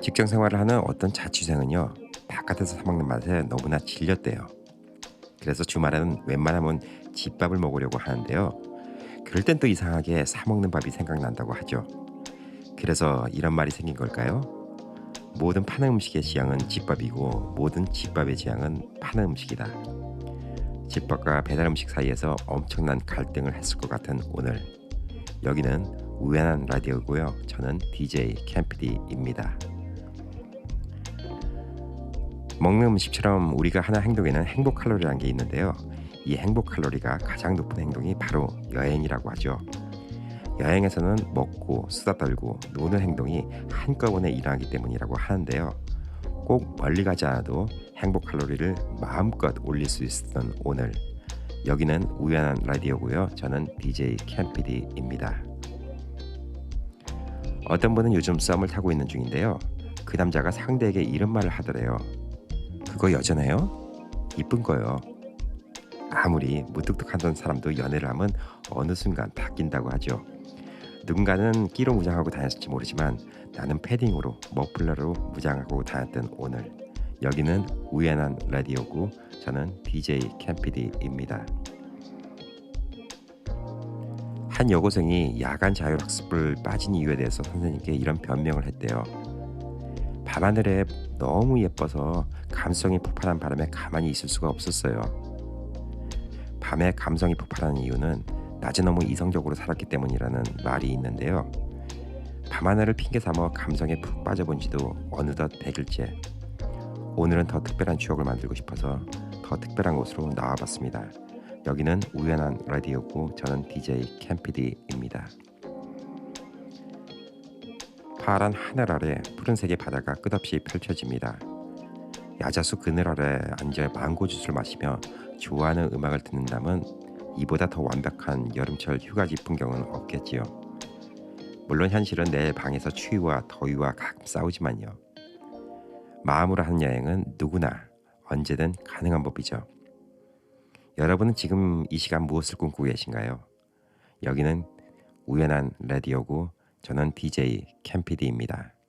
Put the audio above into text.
직장 생활을 하는 어떤 자취생은요 바깥에서 사 먹는 맛에 너무나 질렸대요. 그래서 주말에는 웬만하면 집밥을 먹으려고 하는데요. 그럴 땐 또 이상하게 사 먹는 밥이 생각난다고 하죠. 그래서 이런 말이 생긴 걸까요? 모든 파는 음식의 지향은 집밥이고 모든 집밥의 지향은 파는 음식이다. 집밥과 배달 음식 사이에서 엄청난 갈등을 했을 것 같은 오늘 여기는 우연한 라디오고요. 저는 DJ 캠피디입니다. 먹는 음식처럼 우리가 하는 행동에는 행복 칼로리라는 게 있는데요. 이 행복 칼로리가 가장 높은 행동이 바로 여행이라고 하죠. 여행에서는 먹고 수다 떨고 노는 행동이 한꺼번에 일어나기 때문이라고 하는데요. 꼭 멀리 가지 않아도 행복 칼로리를 마음껏 올릴 수 있었던 오늘 여기는 우연한 라디오고요. 저는 DJ 캠피디입니다. 어떤 분은 요즘 썸을 타고 있는 중인데요. 그 남자가 상대에게 이런 말을 하더래요. 그거 여전해요? 이쁜 거요. 아무리 무뚝뚝하던 사람도 연애를 하면 어느 순간 바뀐다고 하죠. 누군가는 끼로 무장하고 다녔을지 모르지만 나는 패딩으로 머플러로 무장하고 다녔던 오늘 여기는 우연한 라디오고 저는 DJ 캠피디입니다. 한 여고생이 야간 자율학습을 빠진 이유에 대해서 선생님께 이런 변명을 했대요. 밤하늘에 너무 예뻐서 감성이 폭발한 바람에 가만히 있을 수가 없었어요. 밤에 감성이 폭발하는 이유는 낮에 너무 이성적으로 살았기 때문이라는 말이 있는데요. 밤하늘을 핑계 삼아 감성에 푹 빠져본 지도 어느덧 100일째. 오늘은 더 특별한 추억을 만들고 싶어서 더 특별한 곳으로 나와봤습니다. 여기는 우연한 라디오고 저는 DJ 캠피디입니다. 파란 하늘 아래 푸른색의 바다가 끝없이 펼쳐집니다. 야자수 그늘 아래 앉아 망고 주스를 마시며 좋아하는 음악을 듣는다면 이보다 더 완벽한 여름철 휴가지 풍경은 없겠지요. 물론 현실은 내 방에서 추위와 더위와 가끔 싸우지만요. 마음으로 하는 여행은 누구나 언제든 가능한 법이죠. 여러분은 지금 이 시간 무엇을 꿈꾸고 계신가요? 여기는 우연한 라디오고 저는 DJ 캠피디입니다.